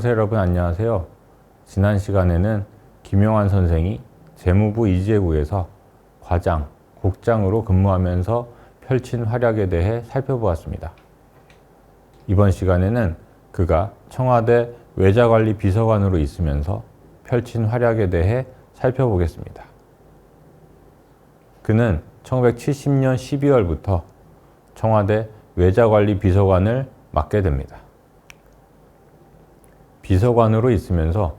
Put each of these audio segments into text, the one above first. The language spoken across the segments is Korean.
수강생 여러분 안녕하세요. 지난 시간에는 김용환 선생이 재무부 이재구에서 과장, 국장으로 근무하면서 펼친 활약에 대해 살펴보았습니다. 이번 시간에는 그가 청와대 외자관리 비서관으로 있으면서 펼친 활약에 대해 살펴보겠습니다. 그는 1970년 12월부터 청와대 외자관리 비서관을 맡게 됩니다. 비서관으로 있으면서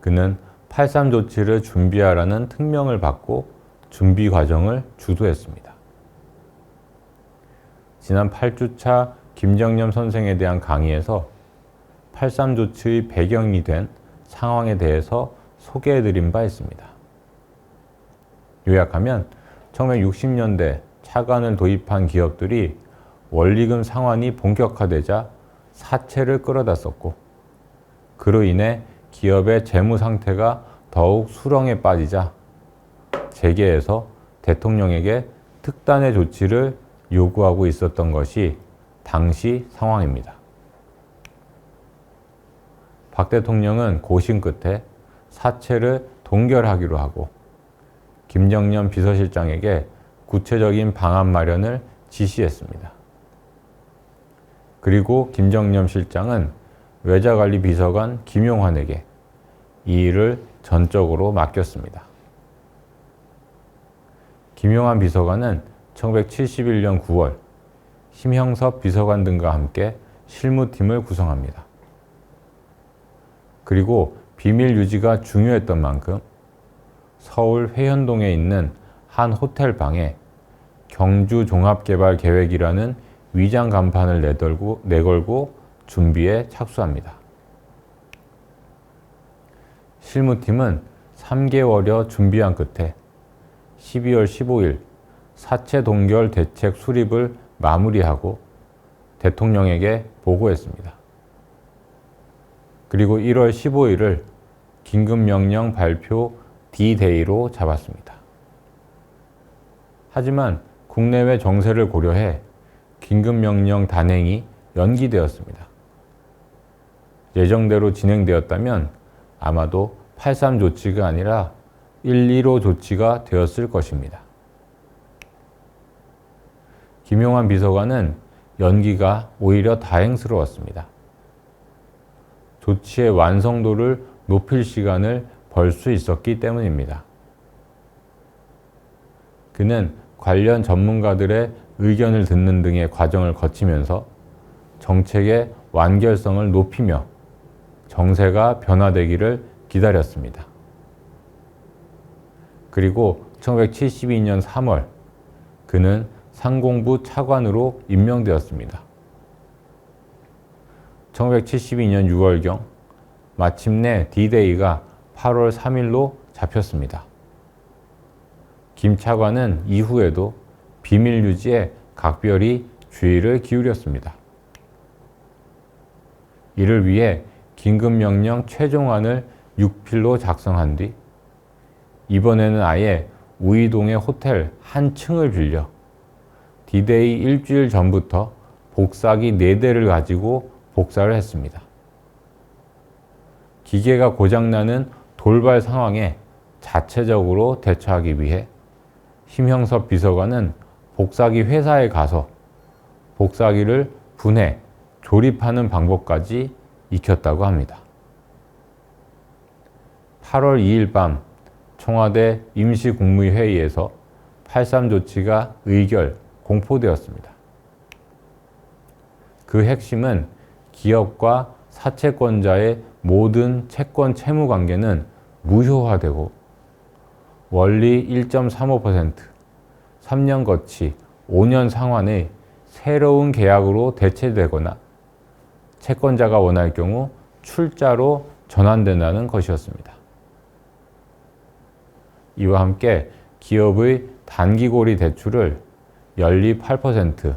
그는 8.3 조치를 준비하라는 특명을 받고 준비 과정을 주도했습니다. 지난 8주차 김정념 선생에 대한 강의에서 8.3 조치의 배경이 된 상황에 대해서 소개해 드린 바 있습니다. 요약하면 1960년대 차관을 도입한 기업들이 원리금 상환이 본격화되자 사채를 끌어다 썼고 그로 인해 기업의 재무 상태가 더욱 수렁에 빠지자 재계에서 대통령에게 특단의 조치를 요구하고 있었던 것이 당시 상황입니다. 박 대통령은 고심 끝에 사채를 동결하기로 하고 김정년 비서실장에게 구체적인 방안 마련을 지시했습니다. 그리고 김정년 실장은 외자관리 비서관 김용환에게 이 일을 전적으로 맡겼습니다. 김용환 비서관은 1971년 9월 심형섭 비서관 등과 함께 실무팀을 구성합니다. 그리고 비밀 유지가 중요했던 만큼 서울 회현동에 있는 한 호텔 방에 경주 종합개발 계획이라는 위장 간판을 내걸고, 준비에 착수합니다. 실무팀은 3개월여 준비한 끝에 12월 15일 사채 동결 대책 수립을 마무리하고 대통령에게 보고했습니다. 그리고 1월 15일을 긴급명령 발표 D-Day로 잡았습니다. 하지만 국내외 정세를 고려해 긴급명령 단행이 연기되었습니다. 예정대로 진행되었다면 아마도 83 조치가 아니라 115 조치가 되었을 것입니다. 김용환 비서관은 연기가 오히려 다행스러웠습니다. 조치의 완성도를 높일 시간을 벌 수 있었기 때문입니다. 그는 관련 전문가들의 의견을 듣는 등의 과정을 거치면서 정책의 완결성을 높이며 정세가 변화되기를 기다렸습니다. 그리고 1972년 3월 그는 상공부 차관으로 임명되었습니다. 1972년 6월경 마침내 D-Day가 8월 3일로 잡혔습니다. 김 차관은 이후에도 비밀 유지에 각별히 주의를 기울였습니다. 이를 위해 긴급명령 최종안을 6필로 작성한 뒤 이번에는 아예 우이동의 호텔 한 층을 빌려 디데이 일주일 전부터 복사기 4대를 가지고 복사를 했습니다. 기계가 고장나는 돌발 상황에 자체적으로 대처하기 위해 심형섭 비서관은 복사기 회사에 가서 복사기를 분해, 조립하는 방법까지 익혔다고 합니다. 8월 2일 밤 청와대 임시국무회의에서 8.3 조치가 의결, 공포되었습니다. 그 핵심은 기업과 사채권자의 모든 채권 채무 관계는 무효화되고 원리 1.35%, 3년 거치 5년 상환의 새로운 계약으로 대체되거나 채권자가 원할 경우 출자로 전환된다는 것이었습니다. 이와 함께 기업의 단기고리 대출을 연리 8%,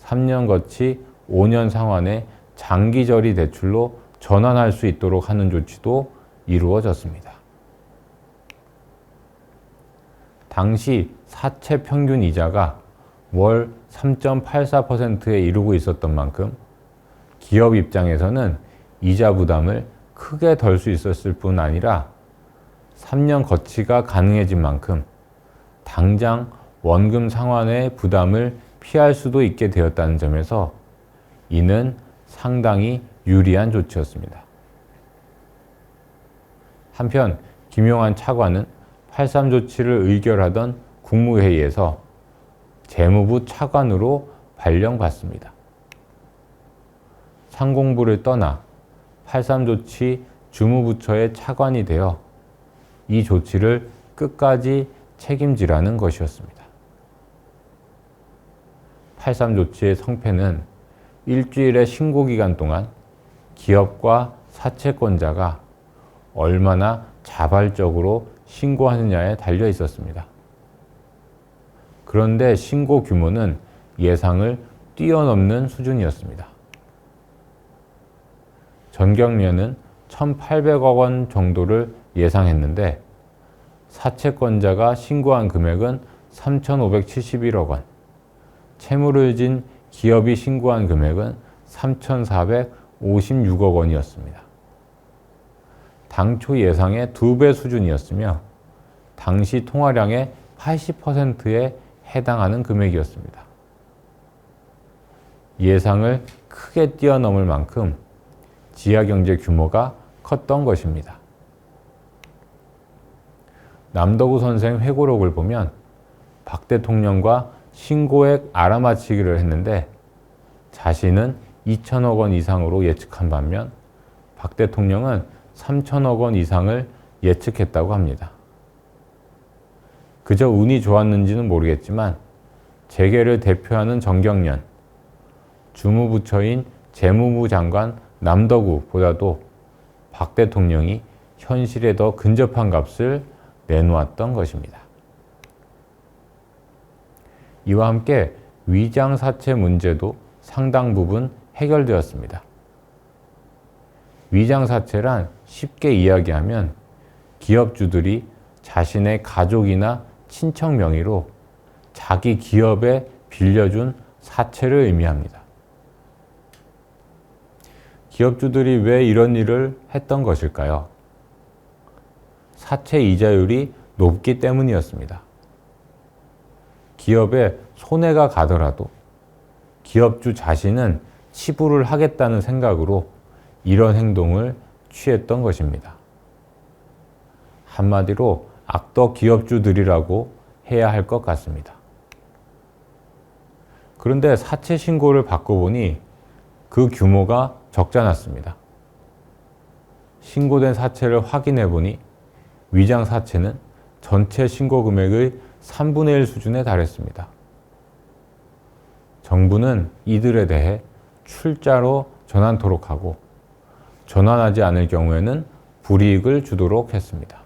3년 거치 5년 상환의 장기저리 대출로 전환할 수 있도록 하는 조치도 이루어졌습니다. 당시 사채 평균 이자가 월 3.84%에 이르고 있었던 만큼 기업 입장에서는 이자 부담을 크게 덜 수 있었을 뿐 아니라 3년 거치가 가능해진 만큼 당장 원금 상환의 부담을 피할 수도 있게 되었다는 점에서 이는 상당히 유리한 조치였습니다. 한편 김용환 차관은 8.3 조치를 의결하던 국무회의에서 재무부 차관으로 발령받습니다. 상공부를 떠나 8.3 조치 주무부처의 차관이 되어 이 조치를 끝까지 책임지라는 것이었습니다. 8.3 조치의 성패는 일주일의 신고 기간 동안 기업과 사채권자가 얼마나 자발적으로 신고하느냐에 달려 있었습니다. 그런데 신고 규모는 예상을 뛰어넘는 수준이었습니다. 전경련은 1,800억 원 정도를 예상했는데 사채권자가 신고한 금액은 3,571억 원, 채무를 진 기업이 신고한 금액은 3,456억 원이었습니다. 당초 예상의 두 배 수준이었으며 당시 통화량의 80%에 해당하는 금액이었습니다. 예상을 크게 뛰어넘을 만큼 지하 경제 규모가 컸던 것입니다. 남덕우 선생 회고록을 보면 박 대통령과 신고액 알아맞히기를 했는데 자신은 2천억 원 이상으로 예측한 반면 박 대통령은 3천억 원 이상을 예측했다고 합니다. 그저 운이 좋았는지는 모르겠지만 재계를 대표하는 정경련, 주무부처인 재무부 장관 남덕우보다도 박 대통령이 현실에 더 근접한 값을 내놓았던 것입니다. 이와 함께 위장 사채 문제도 상당 부분 해결되었습니다. 위장 사채란 쉽게 이야기하면 기업주들이 자신의 가족이나 친척 명의로 자기 기업에 빌려준 사채를 의미합니다. 기업주들이 왜 이런 일을 했던 것일까요? 사채 이자율이 높기 때문이었습니다. 기업에 손해가 가더라도 기업주 자신은 치부를 하겠다는 생각으로 이런 행동을 취했던 것입니다. 한마디로 악덕 기업주들이라고 해야 할 것 같습니다. 그런데 사채 신고를 받고 보니 그 규모가 적지 않았습니다. 신고된 사채를 확인해 보니 위장 사채는 전체 신고 금액의 3분의 1 수준에 달했습니다. 정부는 이들에 대해 출자로 전환토록 하고 전환하지 않을 경우에는 불이익을 주도록 했습니다.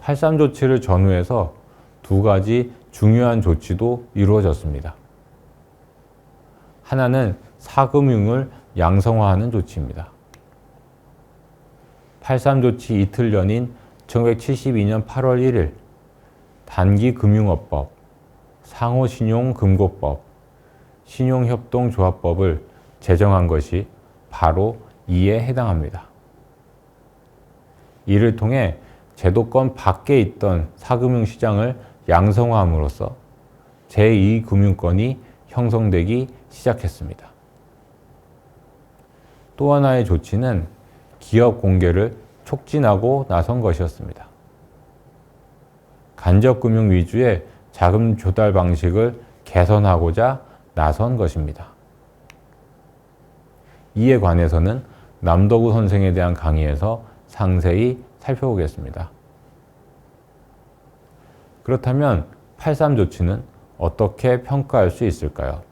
8.3 조치를 전후해서 두 가지 중요한 조치도 이루어졌습니다. 하나는 사금융을 양성화하는 조치입니다. 8.3 조치 이틀 전인 1972년 8월 1일 단기금융업법, 상호신용금고법, 신용협동조합법을 제정한 것이 바로 이에 해당합니다. 이를 통해 제도권 밖에 있던 사금융 시장을 양성화함으로써 제2금융권이 형성되기 시작했습니다. 또 하나의 조치는 기업 공개를 촉진하고 나선 것이었습니다. 간접 금융 위주의 자금 조달 방식을 개선하고자 나선 것입니다. 이에 관해서는 남덕우 선생에 대한 강의에서 상세히 살펴보겠습니다. 그렇다면 83 조치는 어떻게 평가할 수 있을까요?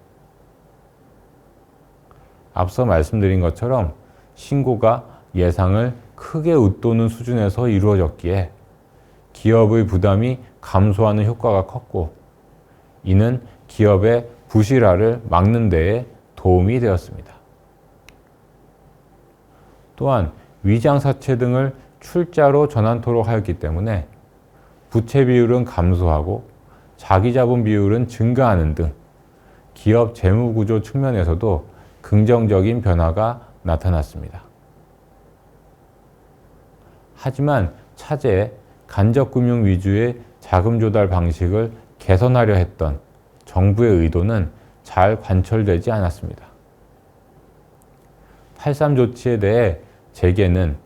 앞서 말씀드린 것처럼 신고가 예상을 크게 웃도는 수준에서 이루어졌기에 기업의 부담이 감소하는 효과가 컸고 이는 기업의 부실화를 막는 데에 도움이 되었습니다. 또한 위장사채 등을 출자로 전환토록 하였기 때문에 부채 비율은 감소하고 자기 자본 비율은 증가하는 등 기업 재무 구조 측면에서도 긍정적인 변화가 나타났습니다. 하지만 차제에 간접금융 위주의 자금 조달 방식을 개선하려 했던 정부의 의도는 잘 관철되지 않았습니다. 8.3 조치에 대해 재계는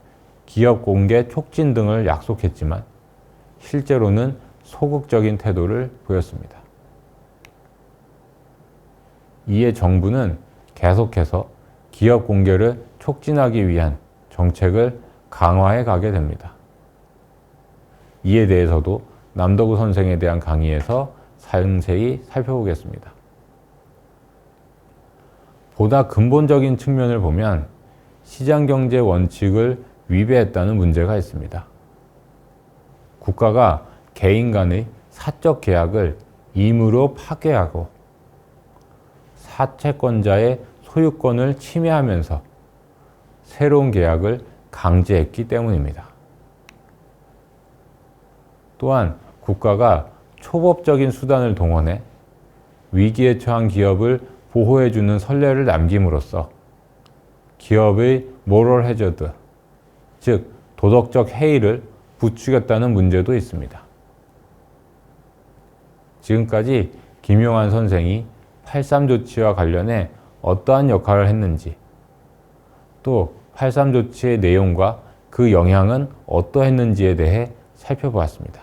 기업 공개 촉진 등을 약속했지만 실제로는 소극적인 태도를 보였습니다. 이에 정부는 계속해서 기업 공개를 촉진하기 위한 정책을 강화해 가게 됩니다. 이에 대해서도 남덕우 선생에 대한 강의에서 상세히 살펴보겠습니다. 보다 근본적인 측면을 보면 시장 경제 원칙을 위배했다는 문제가 있습니다. 국가가 개인 간의 사적 계약을 임의로 파괴하고 사채권자의 소유권을 침해하면서 새로운 계약을 강제했기 때문입니다. 또한 국가가 초법적인 수단을 동원해 위기에 처한 기업을 보호해주는 선례를 남김으로써 기업의 모럴 해저드, 즉 도덕적 해이를 부추겼다는 문제도 있습니다. 지금까지 김용환 선생이 83 조치와 관련해 어떠한 역할을 했는지, 또 83 조치의 내용과 그 영향은 어떠했는지에 대해 살펴보았습니다.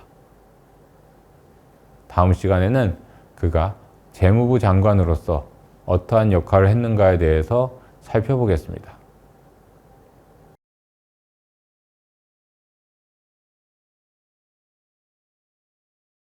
다음 시간에는 그가 재무부 장관으로서 어떠한 역할을 했는가에 대해서 살펴보겠습니다.